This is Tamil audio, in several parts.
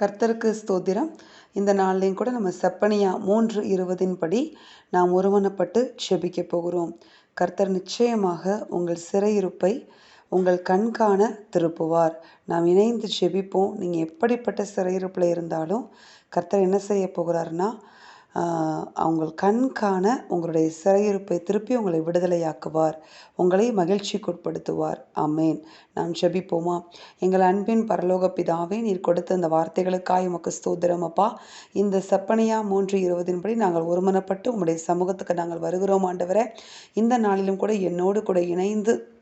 கர்த்தருக்கு ஸ்தோத்திரம். இந்த நாள்லையும் கூட நம்ம செப்பனியா மூன்று இருபதின் படி நாம் ஒருமனப்பட்டு செபிக்க போகிறோம். கர்த்தர் நிச்சயமாக உங்கள் சிறையிருப்பை உங்கள் கண்காண திருப்புவார். நாம் இணைந்து செபிப்போம். நீங்கள் எப்படிப்பட்ட சிறையிருப்பில் இருந்தாலும் கர்த்தர் என்ன செய்ய போகிறாருன்னா அவங்கள் கண் காண உங்களுடைய சிறையிருப்பை திருப்பி உங்களை விடுதலையாக்குவார். உங்களை மகிழ்ச்சிக்குட்படுத்துவார். அமேன் நாம் ஜெபிப்போமா? எங்கள் அன்பின் பரலோக பிதாவே நீர் கொடுத்த இந்த வார்த்தைகளுக்காய் உமக்கு ஸ்தோத்திரம் அப்பா. இந்த செப்பனியா மூன்று இருபதின்படி நாங்கள் ஒருமனப்பட்டு உங்களுடைய சமூகத்துக்கு நாங்கள் வருகிறோம் ஆண்டவரை. இந்த நாளிலும் கூட என்னோடு கூட இணைந்து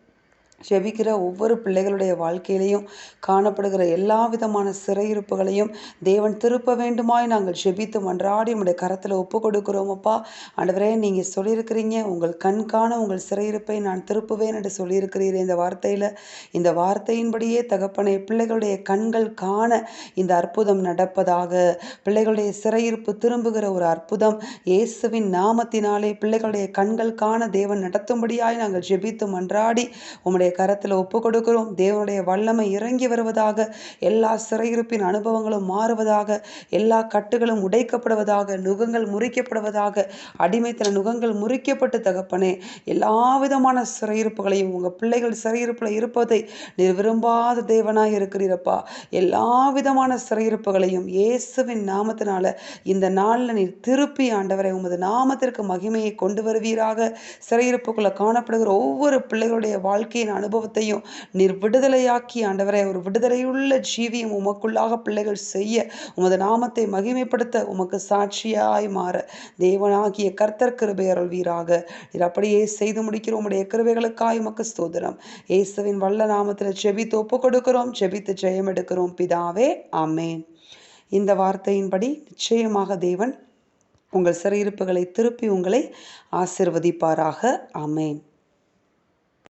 ஜெபிக்கிற ஒவ்வொரு பிள்ளைகளுடைய வாழ்க்கையிலையும் காணப்படுகிற எல்லா விதமான சிறையிருப்புகளையும் தேவன் திருப்ப வேண்டுமாய் நாங்கள் ஜெபித்து மன்றாடி உங்களுடைய கரத்தில் ஒப்பு கொடுக்குறோமப்பா ஆண்டவரே நீங்கள் சொல்லியிருக்கிறீங்க. உங்கள் கண்காண உங்கள் சிறையிருப்பை நான் திருப்புவேன் என்று சொல்லியிருக்கிறீர். இந்த வார்த்தையில் இந்த வார்த்தையின்படியே தகப்பனை பிள்ளைகளுடைய கண்கள் காண இந்த அற்புதம் நடப்பதாக. பிள்ளைகளுடைய சிறையிருப்பு திரும்புகிற ஒரு அற்புதம். இயேசுவின் நாமத்தினாலே பிள்ளைகளுடைய கண்கள் காண தேவன் நடத்தும்படியாய் நாங்கள் ஜெபித்து மன்றாடி உம்முடைய உங்களுடைய கரத்தில் ஒப்பு கொடுக்கிறோம். தேவனுடைய வல்லமை இறங்கி வருவதாக எல்லா சிறையிருப்பின் அனுபவங்களும் மாறுவதாக எல்லா கட்டுகளும் உடைக்கப்படுவதாக நுகங்கள் முறிக்கப்படுவதாக அடிமைத்தன நுகங்கள் முறிக்கப்பட்டு தகப்பனே எல்லா விதமான சிறையிருப்புகளையும் உங்கள் பிள்ளைகள் சிறையிருப்பில் இருப்பதை நீர் விரும்பாத தேவனாக இருக்கிறீரப்பா. எல்லா விதமான சிறையிருப்புகளையும் இயேசுவின் நாமத்தினால இந்த நாளில் நீர் திருப்பி ஆண்டவரை உமது நாமத்திற்கு மகிமையை கொண்டு வருவீராக. சிறையிருப்புக்குள்ளே காணப்படுகிற ஒவ்வொரு பிள்ளைகளுடைய வாழ்க்கையை அனுபவத்தையும் நீர் விடுதலையாக்கி ஆண்டவரை ஒரு விடுதலையுள்ள ஜீவியம் உமக்குள்ளாக பிள்ளைகள் செய்ய உமது நாமத்தை மகிமைப்படுத்த உமக்கு சாட்சியாய் மாற. தேவனாகிய கர்த்தர் கிருபை அருள்வீராக. நீர் அப்படியே செய்து முடிக்கிறோம். உடைய கிருபைகளுக்காய் உமக்கு ஸ்தோதனம் இயேசுவின் வல்ல நாமத்தில் செபித்து ஒப்பு கொடுக்கிறோம். செபித்து ஜெயம் எடுக்கிறோம். பிதாவே ஆமேன். இந்த வார்த்தையின்படி நிச்சயமாக தேவன் உங்கள் சிறையிருப்புகளை திருப்பி உங்களை ஆசிர்வதிப்பாராக. ஆமேன்.